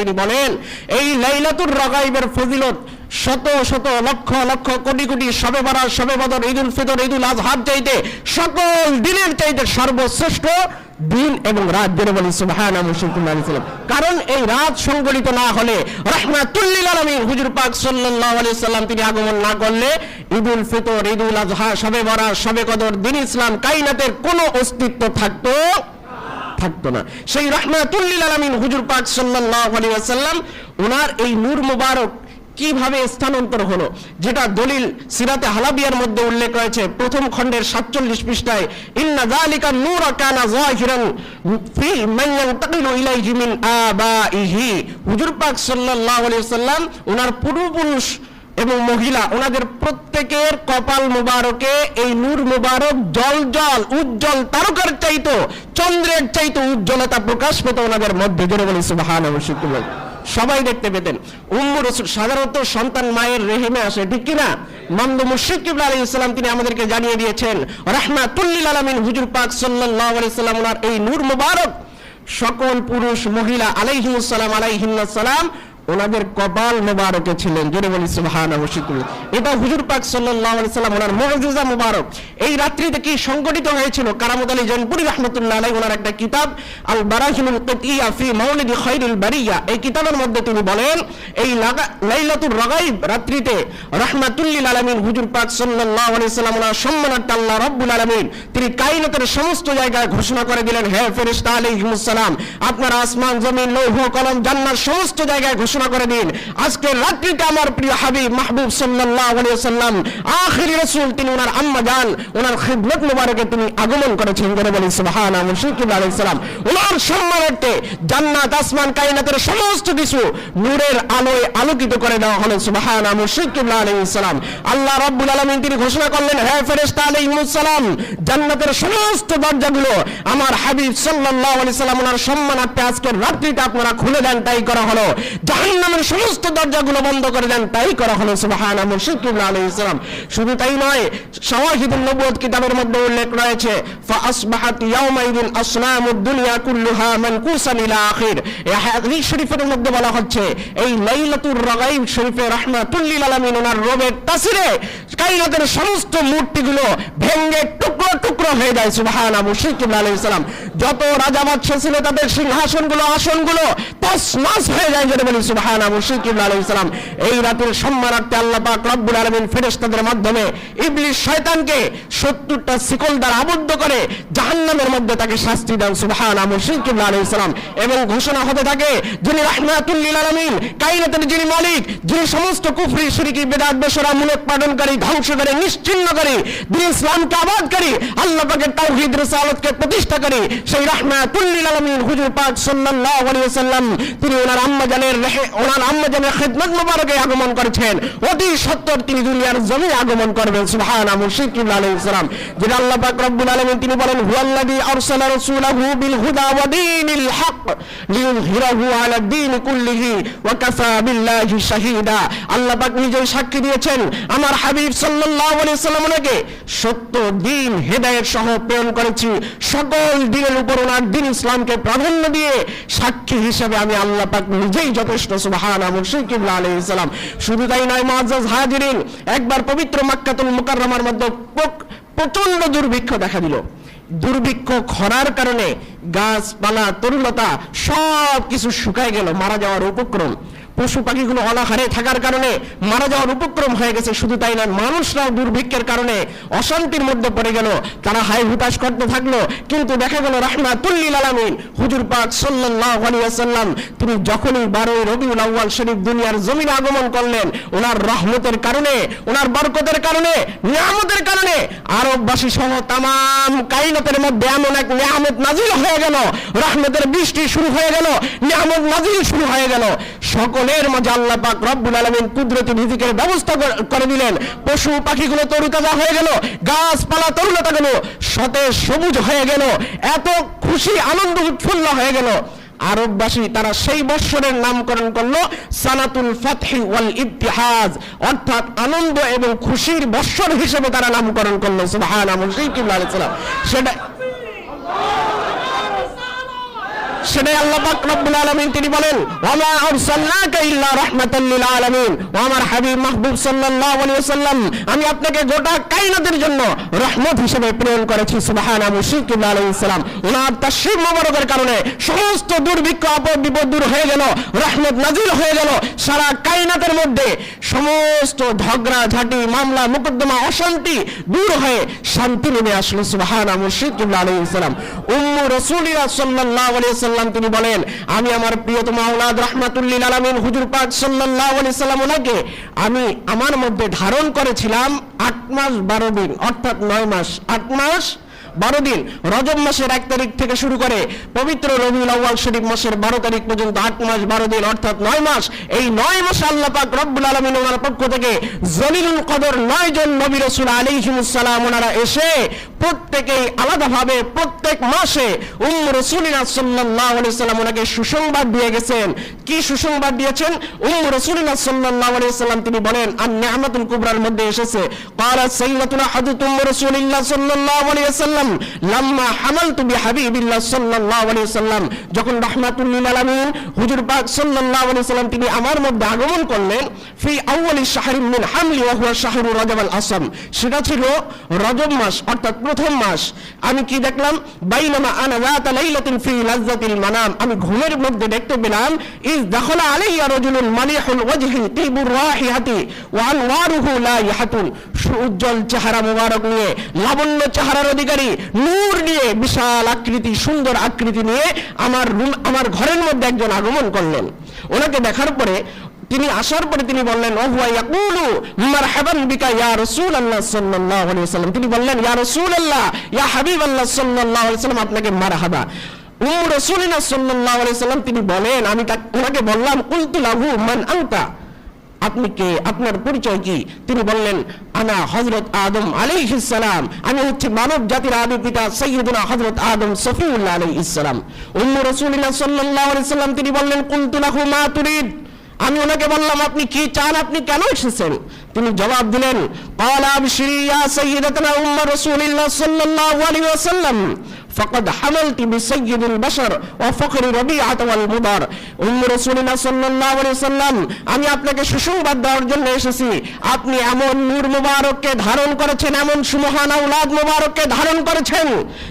তিনি বলেন, এই লাইলাতুর রাগাইবের ফজিলত শত শত লক্ষ লক্ষ কোটি কোটি সবে বারা সবে বদর, ঈদুল ফিতর, ঈদুল আজহার চাইতে সকল দিনের চাইতে সর্বশ্রেষ্ঠ দিন এবং রাত জেনে বলি সুবহান কারণ এই রাত সংগঠিত না হলে রহমাতুল্লিল আলমিন হুজুর পাক সাল্লাল্লাহু আলাইহি সাল্লাম তিনি আগমন না করলে ঈদুল ফিতর, ঈদুল আজহা সবে বরা সবে কদর, দিন ইসলাম, কাইনাতের কোনো অস্তিত্ব থাকতো থাকতো না। সেই রহমাতুল্লিল আলমিন হুজুর পাক সাল্লাল্লাহু আলাইহি ওয়াসাল্লাম ওনার এই নূর মুবারক কীভাবে স্থানান্তর হলো, যেটা দলিল সিরাতে হালাবিয়ার মধ্যে উল্লেখ রয়েছে। প্রথম খণ্ডের সাতচল্লিশ পৃষ্ঠায়, ইন্না যালিকা নূর কানা যাহিরান ফি মান ইয়ান্তাকিলু ইলাইহি মিন আবাইহি হুজুর পাক সাল্লাল্লাহু আলাইহি ওয়াসাল্লাম ওনার পূর্বপুরুষ এবং মহিলা, ওনাদের প্রত্যেকের কপাল মুবারকে এই নূর মুবারক জল জল উজ্জ্বল তারকার চাইতো, চন্দ্রের চাইতো উজ্জ্বলতা প্রকাশ পেত ওনাদের মধ্যে, জোরে বলি সুবাহান সবাই দেখতে পেতেন। উম্মু রসুল সাধারণত সন্তান মায়ের রেহেমে আসে, ঠিক কিনা? মন্দ মুর্শিদ কিবলা আলী ইসলাম তিনি আমাদেরকে জানিয়ে দিয়েছেন, রাহমাতুল্লিল আলমিন হুজুর পাক সাল্লাল্লাহু আলাইহি সাল্লাম ওনার এই নূর মুবারক সকল পুরুষ মহিলা আলাইহিমুসালাম আলাইহিন্নাসালাম ওনাদের কপাল মোবারকে ছিলেন। জোরে বলি সুবহান এটা হুজুর পাক সাল্লাম ওনার মুজিজা মোবারক। এই রাত্রিতে কি সংগঠিত হয়েছিল? কারামত আলী জনপুরি রাহমাতুল্লাহ আলাইহি ওনার একটা কিতাব আল বারাহিনুল ফি মাউলিদি খাইরুল বারিয়া। এই কিতাবের মধ্যে তিনি বলেন, এই লাইলাতুর রাগাইব রাত্রিতে রাহমাতুল্লিল আলামিন হুজুর পাক সাল্লাল্লাহু আলাইহি সাল্লাম ওনার সম্মানার্থে আল্লাহ রাব্বুল আলামিন তিনি কায়নাতের সমস্ত জায়গায় ঘোষণা করে দিলেন, হে ফেরেশতা আলাইহিমুস সালাম, আপনার আসমান, জমিন, লৌহ, কলম জান্নার সমস্ত জায়গায় ঘোষণা করে দিন। আজকের রাত্রিতে আমার প্রিয় হাবিব মাহবুব আলাইহি সাল্লাম আখিরি রাসূল তিনি ওনার আম্মা জান, ওনার খিদমত মুবারকে তিনি আগমন করেছেন করে বলি সুবহানা মুশরিক আলাইহিস সালাম। ওনার সম্মানার্থে জান্নাত, আসমান, কায়নাতের সমস্ত কিছু নূরের আলোয় আলোকিত করে দেওয়া হলো সুবহানা মুশরিক আলাইহিস সালাম। আল্লাহ রাব্বুল আলামিন তিনি ঘোষণা করলেন, হে ফেরেশতা আলাইহিমুস সালাম, জান্নাতের সমস্ত দরজাগুলো আমার হাবিব সাল্লাল্লাহু আলাইহি সাল্লাম ওনার সম্মানার্থে আজকের রাত্রিতে আপনারা খুলে দেন, তাই করা হলো। জাহান্নামের সমস্ত দরজাগুলো বন্ধ করে দেন, তাই করা হলো সুবহানা মুশরিক আলাইহিস সালাম শুধু তাই নয় শাওয়াহিদুন নবুয়ত কিতাবের মধ্যে উল্লেখ রয়েছে ফাসবাহাত ইয়াউমাইদিন আসনামুদ দুনিয়া কুল্লুহা মানকুসান ইলা আখির। এই হাদিস শরীফের মধ্যে বলা হচ্ছে, এই লাইলাতুর রাগাইব শরীফে রাহমাতুল লিল আলামিন ওনার রবের তাসিরে কায়নাতের সমস্ত মূর্তিগুলো ভেঙে টুকরো টুকরো হয়ে যায় সুবহানা মুশরিক আলাইহিস সালাম যত রাজা বাদশা ছিল, তাদের সিংহাসনগুলো, আসনগুলো তছনছ হয়ে যায় যেটা বলি আলাইহিস সালাম, এই রাতের সম্মানার্থে আল্লাহ পাক রব্বুল আলামিন ফেরেশতাদের মাধ্যমে ইবলিস শয়তানকে 70টা শিকল দ্বারা আবদ্ধ করে জাহান্নামের মধ্যে তাকে শাস্তি দেন আলাইহিস সালাম। এবং ঘোষণা থাকে যিনি রাহমাতুল লিল আলামিন যিনি মালিক, যিনি সমস্ত কুফরি, শিরকি বেশরা, মূলক ধ্বংসকারী, নিশ্চিহ্নকারী ইসলামকে আবাদকারী, আল্লাহ পাকের তাওহীদ রিসালাতকে প্রতিষ্ঠাকারী সেই রাহমাতুল লিল আলামিন হুজুর পাক সাল্লাল্লাহু আলাইহি ওয়াসাল্লাম, তিনি ওনার আম্মা জানের ওনার আম্মা খিদমত মুবারকে আগমন করেছেন। অতি সত্তর তিনি দুনিয়ার জমিনে আগমন করবেন সুবহানা মুশরিক আলাইহিস সালাম। যেটা আল্লাহ পাক রব্বুল আলামিন তিনি বলেন, হুয়াল্লাযী আরসালা রাসূলাহু বিল হুদা ওয়া দীনিল হক লিইয়ুযহিরাহু আলা দ্বীন কুল্লিহি ওয়া কাফা বিল্লাহি শাহীদা। আল্লাহ পাক নিজেই সাক্ষী দিয়েছেন, আমার হাবিব সাল্লাল্লাহু আলাইহি সাল্লাম ওনাকে সত্য দিন হেদায়েত সহ প্রেরণ করেছি। সকল দিনের উপর ওনার দিন ইসলামকে প্রাধান্য দিয়ে সাক্ষী হিসেবে আমি আল্লাহ পাক নিজেই যথেষ্ট সুবহানা কিবলা আলী ইসলাম শুধু তাই নয় মুআজ্জাজ হাজিরিন, একবার পবিত্র মাক্কাতুল মুকাররমার মধ্যে প্রচণ্ড দুর্ভিক্ষ দেখা দিল। দুর্ভিক্ষ খরার কারণে গাছপালা, তরুলতা সব কিছু শুকায় গেল, মারা যাওয়ার উপক্রম। পশু পাখিগুলো অনাহারে থাকার কারণে মারা যাওয়ার উপক্রম হয়ে গেছে, শুধু তাই নয়, মানুষরাও দুর্ভিক্ষের কারণে অশান্তির মধ্যে পড়ে গেল। তারা হাই হুতাশ করতে থাকল, কিন্তু দেখা গেল রাহমাতুল্লিল আলামিন, হুজুর পাক সাল্লাল্লাহু আলাইহি ওয়াসাল্লাম, তিনি যখনই 12 রবিউল আউয়াল শরীফ দুনিয়ার জমিনে আগমন করলেন, ওনার রহমতের কারণে, ওনার বরকতের কারণে, নিয়ামতের কারণে, আরববাসী সহ তামাম কাইনাতের মধ্যে এমন এক নিয়ামত নাজিল হয়ে গেল, রহমতের বৃষ্টি শুরু হয়ে গেল, নিয়ামত নাজিল শুরু হয়ে গেল। সকলের মাঝে আল্লাহ পাক রব্বুল আলামিন কুদরতি রিজিকের ব্যবস্থা করে দিলেন। পশু পাখিগুলো তরুতাজা হয়ে গেল, গাছপালা তরুলতা গেল সতেজ সবুজ হয়ে গেল, এত খুশি, আনন্দ উৎফুল্ল হয়ে গেল। আরববাসী তারা সেই বৎসরের নামকরণ করল সানাতুল ফাতহি ওয়াল ইতিহাজ অর্থাৎ আনন্দ এবং খুশির বৎসর হিসেবে তারা নামকরণ করল, সুবহানাল্লাহ মুশরিক সেটা সেটাই আল্লাহ পাক রব্বুল আলামিন তিনি বলেন ওয়া আরসালনাকা ইল্লা রাহমাতাল লিল আলামিন। ও আমার হাবিব মাহবুব সাল্লাল্লাহু আলাইহি ওয়াসাল্লাম, আমি আপনাকে গোটা কায়নাতের জন্য রহমত হিসেবে প্রেরণ করেছি সুবহানা মুশরিকুল আলাইহিস সালাম। ওনার তাশরীফ মোবারকের কারণে সমস্ত দুর্ভিক্ষ, আপদ, বিপদ দূর হয়ে গেল, রহমত নাজিল হয়ে গেল। সারা কায়নাতের মধ্যে সমস্ত ঝগড়া, ঝাঁটি, মামলা, মুকদ্দমা, অশান্তি দূর হয়ে শান্তি নেমে আসলো সুবহানা মুশরিকুল আলাইহিস সালাম। উম্মু রাসূলিল্লাহ সাল্লাল্লাহু আলাইহি সাল্লাম তিনি বলেন, আমি আমার প্রিয়তম আওলাদ রহমাতুল্লিল আলমিন হুজুর পাক সাল্লাহ আলি সাল্লাম ওনাকে আমি আমার মধ্যে ধারণ করেছিলাম আট মাস বারো দিন, অর্থাৎ নয় মাস, আট মাস বারো দিন, রজব মাসের এক তারিখ থেকে শুরু করে পবিত্র রবিউল আউ্বাল শরীফ মাসের বারো তারিখ পর্যন্ত আট মাস, বারো দিন, অর্থাৎ নয় মাস। এই নয় মাসে আল্লাহ পাক রব্বুল আলমিন ওনার পক্ষ থেকে জলিলুল কদর নয় জন নবী রসুল আলিহিমসালাম ওনারা এসে প্রত্যেকেই আলাদাভাবে প্রত্যেক মাসে উম রসুলিনা সাল্লাহ আলি সাল্লাম ওনাকে সুসংবাদ দিয়ে গেছেন। কি সুসংবাদ দিয়েছেন? উম রসুলিনা সাল্লাহ আলি সাল্লাম তিনি বলেন আর নেহামাতুল কুবরার মধ্যে এসেছে। কালা উম রসুলিল্লাহ সাল্লাহ আলি সাল্লাম লাম্মা হাবিবিল্লাহ সাল্লাম, যখন হুজুর পাক সাল্লাম তিনি আমার মধ্যে আগমন করলেন, ফি মিন হামলি শাহরু আসম সেটা ছিল রজব মাস, অর্থাৎ প্রথম মাস। আমি কি দেখলাম? বাইনামা আনা লাইলাতিন ফি লাজ্জাতিল মানাম। আমি ঘুমের মধ্যে দেখতে পেলাম, ইজ দাখলা আলাইয়া রাজুলুন মালিহুল ওয়াজহি তিবুর রাহিহাতি ওয়া আনওয়ারুহু লা সুউজ্জ্বল চেহারা মুবারক নিয়ে লাবণ্য চেহারার অধিকারী নূর নিয়ে বিশাল আকৃতি, সুন্দর আকৃতি নিয়ে আমার রুম, আমার ঘরের মধ্যে একজন আগমন করলেন। ওনাকে দেখার পরে তিনি আসার পরে তিনি বললেন ও হুয়া ইয়াকুলু, মারহাবান বিকা ইয়া রাসূলুল্লাহ সাল্লাল্লাহু আলাইহি তিনি বললেন, ইয়া রাসূলুল্লাহ, ইয়া হাবিবাল্লাহ সাল্লাল্লাহু আলাইহি আপনাকে মারহাবা। উম রাসূলিনা সাল্লাল্লাহু আলাইহি তিনি বলেন, আমি তাকে বললাম, কুলতু লাহু মান আনতা। আপনি কে? আপনার পরিচয় কি? তিনি বললেন, আনা হজরত আদম আলী ইসলাম আমি হচ্ছে মানব জাতির আদি পিতা সৈয়দুনা হজরত আদম সফিউল্লাহ আলী ইসলাম উম্ম রসুল্লাহ সাল্লাহ সাল্লাম, তিনি বললেন কুন্তুলাহু মা তুরিদ। আমি ওনাকে বললাম, আপনি কি চান? আপনি কেন এসেছেন? তিনি জবাব দিলেন কালাম শ্রী সৈয়দাতনা উম্ম রসুলিল্লাহ সাল্লাল্লাহু আলাইহি ওয়াসাল্লাম। فقد حملت بسيد البشر وفقر ربيعة والمضر উম রাসূলুল্লাহ সাল্লাল্লাহু আলাইহি ওয়াসাল্লাম আমি আপনাকে সুসংবাদ দেওয়ার জন্য এসেছি আপনি এমন নূর মুবারককে ধারণ করেছেন এমন সুমহান আওলাদ মুবারককে ধারণ করেছেন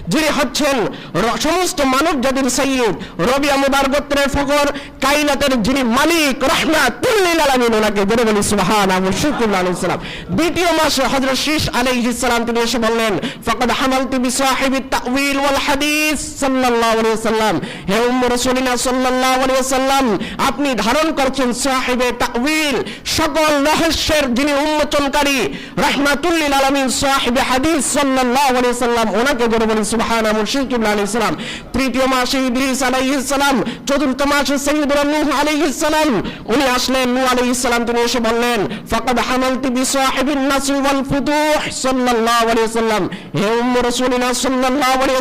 যিনি হচ্ছেন র- সমস্ত মানব জাতির সৈয়দ রবিয়া মুদার গোত্রের ফখর কাইনাতের যিনি মালিক রহমাতুল লিল আলামিন ওনাকে জেনে বলি সুবহানাহু শুকরুল্লাহ আলাইহিস সালাম দ্বিতীয় মাসে হযরত শীশ আলাইহিস সালাম তিনি এসে বললেন ফাকাদ হামালতু বিসাহিবিত তাওয়িল আপনি ধারণ করছেন সাহিবে তাওয়িল সকল রহস্যের যিনি উন্মোচনকারী রাহমাতুল লিল আলামিন সাহিবে হাদিস সাল্লাল্লাহু ওনাকে জেনে বলি আলাইহিস সালাম। তৃতীয় মাসে ইদ্রিস চতুর্থ মাসে সাইয়্যিদুনা নূহ আলাইহিস সালাম। উনি আসলেন, নূহ আলাইহিস তিনি এসে বললেন, ফাকাদ হামালতু বিসাহিবিন নাসর ওয়াল ফুতুহ সাল্লাল্লাহু আলাইহি ওয়াসাল্লাম। হে উম্মু রাসূলিনা সাল্লাল্লাহু আলাইহি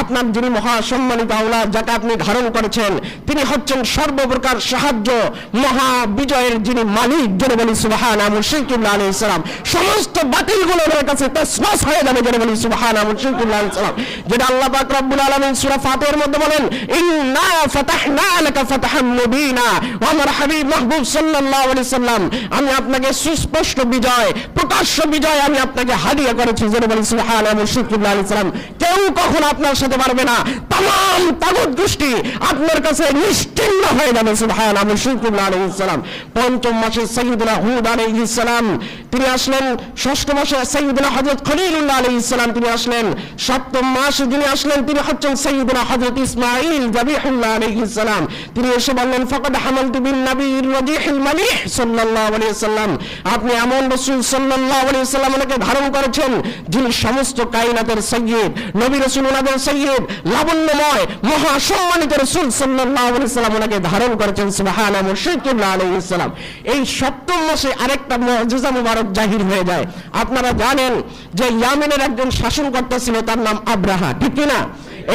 আপনার যিনি মহা সম্মানিত আওলাদ যাকে আপনি ধারণ করেছেন, তিনি হচ্ছেন সর্বপ্রকার সাহায্য মহা বিজয়ের যিনি মালিক জনে বলি সুবহানাহু মুশরিকুল্লাহ আলাইহিস সালাম। সমস্ত বাতিলগুলো ওনার কাছে তসমাস হয়ে যাবে জনে বলি সুবহানাহু মুশরিকুল্লাহ আলাইহিস সালাম। যেটা আল্লাহ পাক রব্বুল আলামিন সূরা ফাতিহার মধ্যে বলেন, ইন্না ফাতাহনা লাকা ফাতহাম মুবিনা ও আমার হাবিব মাহবুব সাল্লাল্লাহু আলাইহি সাল্লাম আমি আপনাকে সুস্পষ্ট বিজয়, প্রকাশ্য বিজয় আমি আপনাকে হাদিয়া করেছি জনে বলি সুবহানাহু মুশরিকুল্লাহ আলাইহিস সালাম। কেউ কখনো আপনার সাথে পারবে না? তাম তাগুত গোষ্ঠী আপনার কাছে নিশ্চিন্ন হয়ে যাবে সুবহানাহু মুশরিকুল্লাহ আলাইহিস সালাম। পঞ্চম মাসে সাইয়্যিদুনা হুদ আলাইহিস সালাম। তিনি আসলেন, ষষ্ঠ মাসে সাইয়্যিদুনা হযরত খলিলুল্লাহ আলাইহিস সালাম তিনি আসলেন। সপ্তম মাসে যিনি আসলেন, তিনি হচ্ছেন সাইয়্যিদুনা হযরত ইসমাঈল জাবিহুল্লাহ আলাইহিস সালাম। তিনি এসে বললেন, ফাকাদ হামালতু বিন নবীর মালিহ সাল্লাম। আপনি এমন রাসূল সাল্লাম ধারণ করেছেন, যিনি সমস্ত কায়নাতের সৈয়দ নবী রসুল সৈয়দ লাবণ্যময়, মহা সম্মানিত রসুল সাল্লাম ওনাকে ধারণ করেছেন, সুবহানাহু মুশরিকুল্লাহ আলাইহিস সালাম। এই সপ্তম মাসে আরেকটা মুজিজা মুবারক জাহির হয়ে যায়। আপনারা জানেন যে ইয়ামেনের একজন শাসনকর্তা ছিল, তার নাম আব্রাহা, ঠিক কি না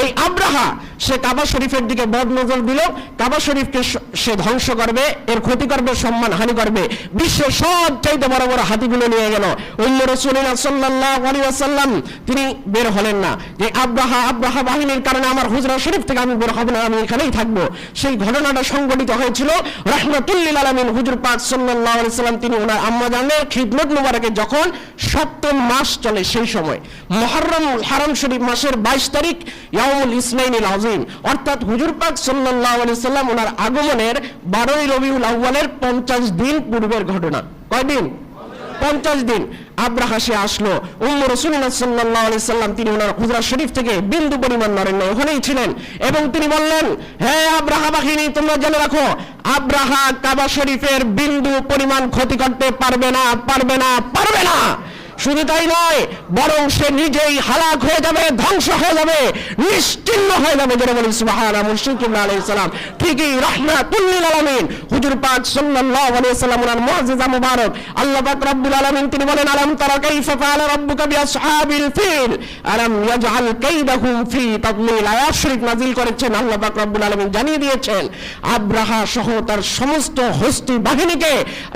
এই আব্রাহা, সে কাবা শরীফের দিকে বদ নজর দিল। কাবা শরীফকে সে ধ্বংস করবে, এর ক্ষতি করবে, সম্মান হানি করবে। বিশ্বের সব চাইতে বড় বড় হাতিগুলো নিয়ে গেল। অন্য রসুলিনা সাল্লাহ আলী আসাল্লাম তিনি বের হলেন না। যে আব্রাহা আব্রাহা বাহিনীর কারণে আমার হুজরা শরীফ থেকে আমি বের হব না, আমি এখানেই থাকব। সেই ঘটনাটা সংঘটিত হয়েছিল। রহমতুল্লিল আলমিন হুজুর পাক সাল্লাহ আলি সাল্লাম তিনি ওনার আম্মাজানের খিদমত মুবারকে যখন সপ্তম মাস চলে সেই সময়, মহরম, হারাম শরীফ মাসের বাইশ তারিখ ইসলাইনিল আজিম অর্থাৎ হুজুর পাক সাল্লাহ আলি সাল্লাম ওনার আগমনের বারোই রবিউল আউ্বালের পঞ্চাশ দিন পূর্বের ঘটনা। কয়দিন পঞ্চাশ দিন। আসলো। সাল্লাম তিনি ওনার হুজরা শরীফ থেকে বিন্দু পরিমাণ নড়েন নাই, ওখানেই ছিলেন। এবং তিনি বললেন, হে আব্রাহা বাহিনী, তোমরা জেনে রাখো, আব্রাহা কাবা শরীফের বিন্দু পরিমাণ ক্ষতি করতে পারবে না পারবে না পারবে না। শুধু তাই নয়, বরং সে নিজেই হালাক হয়ে যাবে, ধ্বংস হয়ে যাবে, নিশ্চিন্ন হয়ে যাবে যেটা বলি সুবাহানা মুশরিকুল আলাইহিস সালাম। ঠিকই আলামিন। হুজুর পাক মুআজ্জিজা মুবারক। আল্লাহ পাক রব্বুল আলামিন, তিনি বলেন তারা কাইফা ফিল? ইয়াজআল কাইদাহুম ফি তাদলিল। নাজিল করেছেন, আল্লাহ পাক রব্বুল জানিয়ে দিয়েছেন, আব্রাহা সহ তার সমস্ত হস্তি বাহিনীকে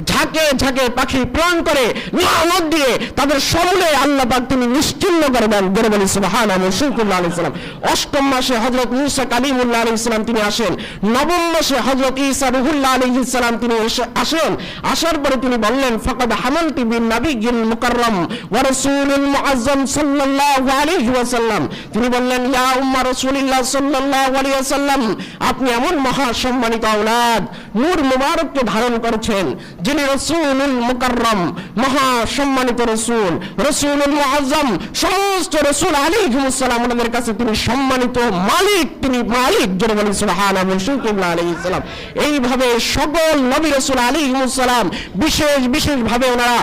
ঝাঁকে ঝাঁকে পাখি প্রেরণ করে লানত দিয়ে তাদের সমূলে আল্লাহ পাক তিনি নিশ্চিন্ন করে দেন। বলে বলি সুবহান মুশরিকুল্লাহ আলাইহিস সালাম। অষ্টম মাসে হযরত মুসা কালিমুল্লাহ আলাইহিস সালাম তিনি আসেন। নবম মাসে হযরত ঈসা রুহুল্লাহ আলাইহিস সালাম তিনি এসে- আসেন। আসার পরে তিনি বললেন, ফাকাদ হামালতি বিন নাবিয়্যিল মুকাররম ওয়া রাসূলুল মুআজ্জাম সাল্লাল্লাহু আলাইহি ওয়াসাল্লাম। তিনি বললেন, ইয়া উম্মা রাসূলিল্লাহ সাল্লাল্লাহু আলাইহি ওয়াসাল্লাম, আপনি এমন মহা সম্মানিত আওলাদ, নূর মুবারককে ধারণ করেছেন, যিনি রাসূলুল মুকাররম, মহা সম্মানিত রাসূল। রাসূলুল আজম, সমস্ত রসুল আলী ইসলাম ওনাদের কাছে তিনি সম্মানিত মালিক, তিনি মালিক জোরে সুলহান সুবহানাহু মুশরিকুল্লাহ আলাইহিস সালাম। এইভাবে সকল নবী রসুল আলী সালাম বিশেষ, বিশেষভাবে ওনারা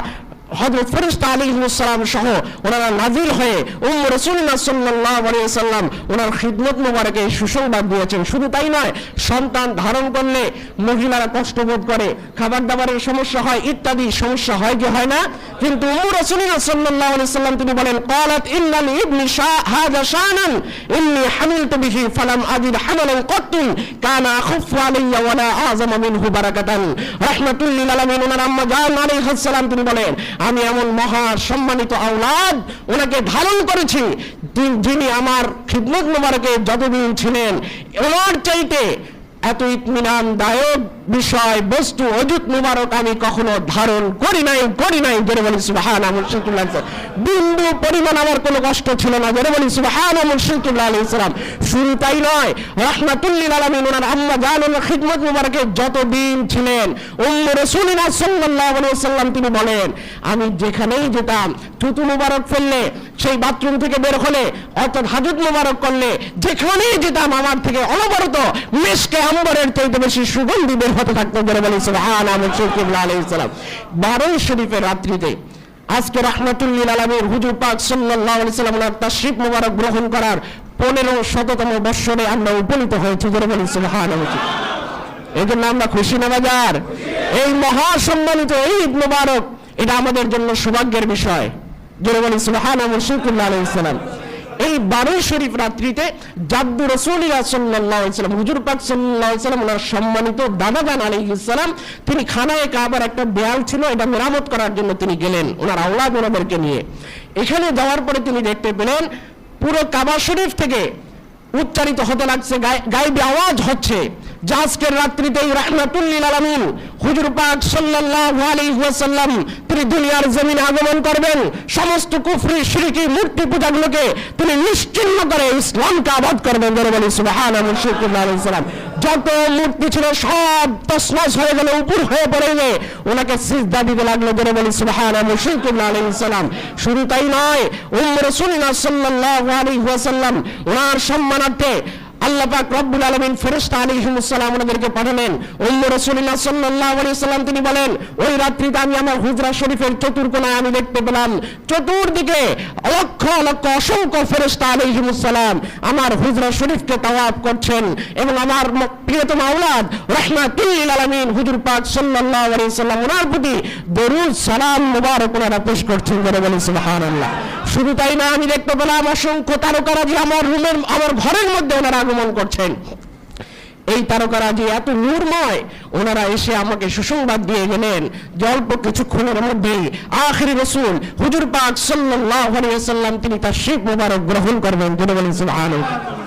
হযরত ফেরেশতা আলাইহিস সালাম সহ ওনারা নাজিল হয়ে উম্ম রাসূলুল্লাহ সাল্লাল্লাহু আলাইহি সাল্লাম ওনার খিদমত মোবারকে সুসংবাদ দিয়েছেন শুধু তাই নয় সন্তান ধারণ করলে মহিলারা কষ্ট বোধ করে খাবার দাবারের সমস্যা হয় ইত্যাদি সমস্যা হয় কি হয় না কিন্তু উম্ম রাসূলুল্লাহ সাল্লাল্লাহু আলাইহি সাল্লাম তিনি বলেন قالت ان لابن شاء هذا شانا اني حملت به فلم اجد حملا قط كان اخف علي ولا اعظم منه بركه رحمه للعالمين ওনার আম্মা জান আলাইহিস সালাম তিনি বলেন আমি এমন মহা সম্মানিত আওলাদ, ওনাকে ধারণ করেছি। যিনি- আমার খিদমত মোবারকে যতদিন ছিলেন, ওনার চাইতে এত ইতমিনান দায়ক বিষয়, বস্তু অজুত মুবারক আমি কখনো ধারণ করি নাই করি নাই, জোরে বলি সুবাহান আমর শিল্কুল্লাহ বিন্দু পরিমাণ আমার কোনো কষ্ট ছিল না, জোরে বলি সুবাহান আমর শিল্কুল্লাহ আলী ইসলাম শুরু তাই নয় রহমাতুল্লিল আলমিন ওনার আম্মা জান ওনার খিদমত মুবারকে যত দিন ছিলেন, উম্ম রসুলিনা আলাইহি সাল্লাম তিনি বলেন, আমি যেখানেই যেতাম, থুতু মুবারক ফেললে সেই বাথরুম থেকে বের হলে, অর্থাৎ হাজত মোবারক করলে, যেখানেই যেতাম আমার থেকে অনবরত মেশকে আম্বরের চাইতে বেশি সুগন্ধি বের হতে থাকতো বলে বলে, সুবহান আমরুল্লাহ আলাইহিস সালাম। বারোই শরীফের রাত্রিতে, আজকে রহমাতুল্লিল আলমীর হুজুর পাক সাল্লাম ওনার তাশরিফ মুবারক গ্রহণ করার পনেরো শততম বৎসরে আমরা উপনীত হয়েছি বলে বলি, সুবহান এই জন্য আমরা খুশি না বাজার? এই মহা সম্মানিত এই ঈদ মুবারক, এটা আমাদের জন্য সৌভাগ্যের বিষয়। জোরে এই বারোই শরীফ রাত্রিতে জাদ্দু রসুলিয়া সাল্লাম, হুজুর পাক সাল্লাম, ওনার সম্মানিত দাদা জান আলাইহিস সালাম, তিনি খানায় কাবার একটা দেয়াল ছিল, এটা মেরামত করার জন্য তিনি গেলেন, ওনার আওলাদ ওনাদেরকে নিয়ে। এখানে যাওয়ার পরে তিনি দেখতে পেলেন, পুরো কাবা শরীফ থেকে উচ্চারিত হতে লাগছে গাইবে আওয়াজ হচ্ছে। আজকের রাত্রিতেই রাহমাতুল্লিল আলামিন হুজুর পাক সাল্লাল্লাহু আলাইহি ওয়াসাল্লাম তিনি দুনিয়ার জমিনে আগমন করবেন। সমস্ত কুফরি শিরকি মূর্তি পূজাগুলোকে তিনি নিশ্চিহ্ন করে ইসলামকে আবাদ করবেন বলে বলি সুবহানাহু মুশরিকুল্লাহ আলাইহিস যত মূর্তি ছিল সব তসমাস হয়ে গেল, উপর হয়ে পড়ে গিয়ে ওনাকে সিজদা দিতে লাগল বলে বলি সুবহানাহু মুশরিকুল্লাহ আলাইহিস সালাম। শুধু তাই নয়, উম্মে রাসূলুল্লাহ সাল্লাল্লাহু আলাইহি ওয়াসাল্লাম ওনার সম্মানার্থে আল্লাহ রব্বুল আলামিন ফেরেশতা আলাইহিমুস সালাম ওনাদেরকে পাঠালেন। উম্মে রাসূলুল্লাহ সাল্লাল্লাহু আলাইহি সাল্লাম তিনি বলেন, ওই রাত্রিতে আমি আমার হুজরা শরীফের চতুর্কোণায় আমি দেখতে পেলাম, চতুর্দিকে লক্ষ লক্ষ অসংখ্য ফেরেশতা আলাইহিমুস সালাম আমার হুজরা শরীফকে তাওয়াফ করছেন এবং আমার প্রিয়তম আওলাদ রাহমাতুল আলামিন হুজুর পাক সাল্লাল্লাহু আলাইহি সাল্লাম ওনার প্রতি দরুদ সালাম মুবারক ওনারা পেশ করছেন বলে বলি সুবহানাল্লাহ। শুধু তাই না আমি দেখতে পেলাম অসংখ্য তারকারাজি আমার রুমের, আমার ঘরের মধ্যে ওনারা আগমন করছেন। এই তারকারাজি এত নূরময়, ওনারা এসে আমাকে সুসংবাদ দিয়ে গেলেন যে অল্প কিছুক্ষণের মধ্যেই আখরি রসুল, হুজুর পাক সাল্লাহ আলিয়া সাল্লাম তিনি তার শিব মুবারক গ্রহণ করবেন। বলেন সুবহানাল্লাহ।